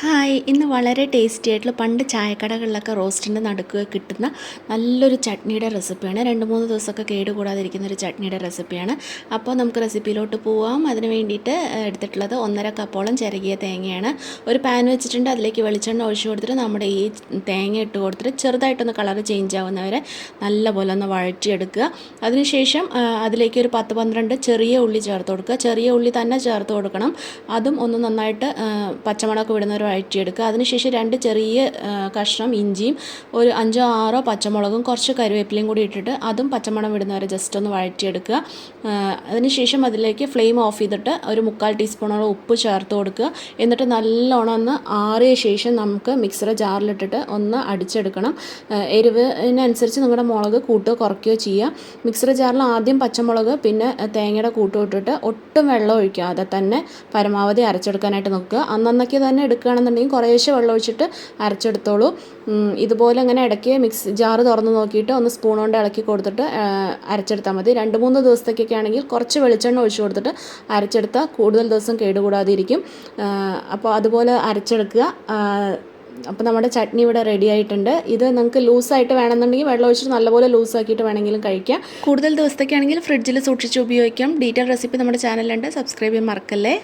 Hi. ഇന്ന് വളരെ tasty ആയിട്ടുള്ള പണ്ട് ചായക്കടകളിലൊക്കെ റോസ്റ്റിന്റെ നടുക്ക് കിട്ടുന്ന നല്ലൊരു ചട്നിയുടെ റെസിപ്പിയാണ്. രണ്ട് മൂന്ന് ദിവസമൊക്കെ കേടുകൂടാതിരിക്കുന്ന ഒരു ചട്നിയുടെ റെസിപ്പിയാണ്. അപ്പോൾ നമുക്ക് റെസിപ്പിയിലോട്ട് പോവാം. അതിന് വേണ്ടിയിട്ട് എടുത്തിട്ടുള്ളത് ഒന്നര കപ്പോളം ചിരകിയ തേങ്ങയാണ്. ഒരു പാൻ വെച്ചിട്ടുണ്ട്. അതിലേക്ക് വെളിച്ചെണ്ണ ഒഴിച്ചു കൊടുത്തിട്ട് നമ്മുടെ ഈ തേങ്ങ ഇട്ട് കൊടുത്തിട്ട് ചെറുതായിട്ടൊന്ന് കളർ ചേഞ്ച് ആവുന്നവരെ നല്ലപോലെ ഒന്ന് വഴറ്റിയെടുക്കുക. അതിനുശേഷം അതിലേക്ക് ഒരു പത്ത് പന്ത്രണ്ട് ചെറിയ ഉള്ളി ചേർത്ത് കൊടുക്കുക. ചെറിയ ഉള്ളി തന്നെ ചേർത്ത് കൊടുക്കണം. അതും ഒന്ന് നന്നായിട്ട് പച്ചമുളക് വിടുന്ന ഒരു വഴറ്റിയെടുക്കുക അതിനുശേഷം രണ്ട് ചെറിയ കഷ്ണം ഇഞ്ചിയും ഒരു അഞ്ചോ ആറോ പച്ചമുളകും കുറച്ച് കരുവേപ്പിലയും കൂടി ഇട്ടിട്ട് അതും പച്ചമണം വിടുന്നവരെ ജസ്റ്റ് ഒന്ന് വഴറ്റിയെടുക്കുക അതിനുശേഷം അതിലേക്ക് ഫ്ലെയിം ഓഫ് ചെയ്തിട്ട് ഒരു മുക്കാൽ ടീസ്പൂണോളം ഉപ്പ് ചേർത്ത് കൊടുക്കുക. എന്നിട്ട് നല്ലോണം ഒന്ന് ആറിയ ശേഷം നമുക്ക് മിക്സർ ജാറിലിട്ടിട്ട് ഒന്ന് അടിച്ചെടുക്കണം. എരിവിനനുസരിച്ച് നിങ്ങളുടെ മുളക് കൂട്ടുകയോ കുറയ്ക്കുകയോ ചെയ്യുക മിക്സർ ജാറിൽ ആദ്യം പച്ചമുളക് പിന്നെ തേങ്ങയുടെ കൂട്ടും ഇട്ടിട്ട് ഒട്ടും വെള്ളം ഒഴിക്കാതെ തന്നെ പരമാവധി അരച്ചെടുക്കാനായിട്ട് നോക്കുക. അന്നന്നൊക്കെ തന്നെ എടുക്കുകയാണെന്നുണ്ടെങ്കിൽ കുറേശ്ശെ വെള്ളം ഒഴിച്ചിട്ട് അരച്ചെടുത്തോളൂ. ഇതുപോലെ അങ്ങനെ ഇടയ്ക്ക് മിക്സ് ജാറ് തുറന്ന് നോക്കിയിട്ട് ഒന്ന് സ്പൂൺ കൊണ്ട് ഇളക്കി കൊടുത്തിട്ട് അരച്ചെടുത്താൽ മതി. രണ്ട് മൂന്ന് ദിവസത്തേക്കൊക്കെ ആണെങ്കിൽ കുറച്ച് വെളിച്ചെണ്ണ ഒഴിച്ച് കൊടുത്തിട്ട് അരച്ചെടുത്താൽ കൂടുതൽ ദിവസം കേടുകൂടാതിരിക്കും. അപ്പോൾ അതുപോലെ അരച്ചെടുക്കുക. അപ്പോൾ നമ്മുടെ ചട്നി ഇവിടെ റെഡി ആയിട്ടുണ്ട്. ഇത് നിങ്ങൾക്ക് ലൂസായിട്ട് വേണമെന്നുണ്ടെങ്കിൽ വെള്ളം ഒഴിച്ചിട്ട് നല്ലപോലെ ലൂസാക്കിയിട്ട് വേണമെങ്കിലും കഴിക്കാം. കൂടുതൽ ദിവസത്തേക്കാണെങ്കിൽ ഫ്രിഡ്ജിൽ സൂക്ഷിച്ച് ഉപയോഗിക്കാം. ഡീറ്റെയിൽ റെസിപ്പി നമ്മുടെ ചാനലിലുണ്ട് സബ്സ്ക്രൈബ് ചെയ്യാൻ മറക്കല്ലേ?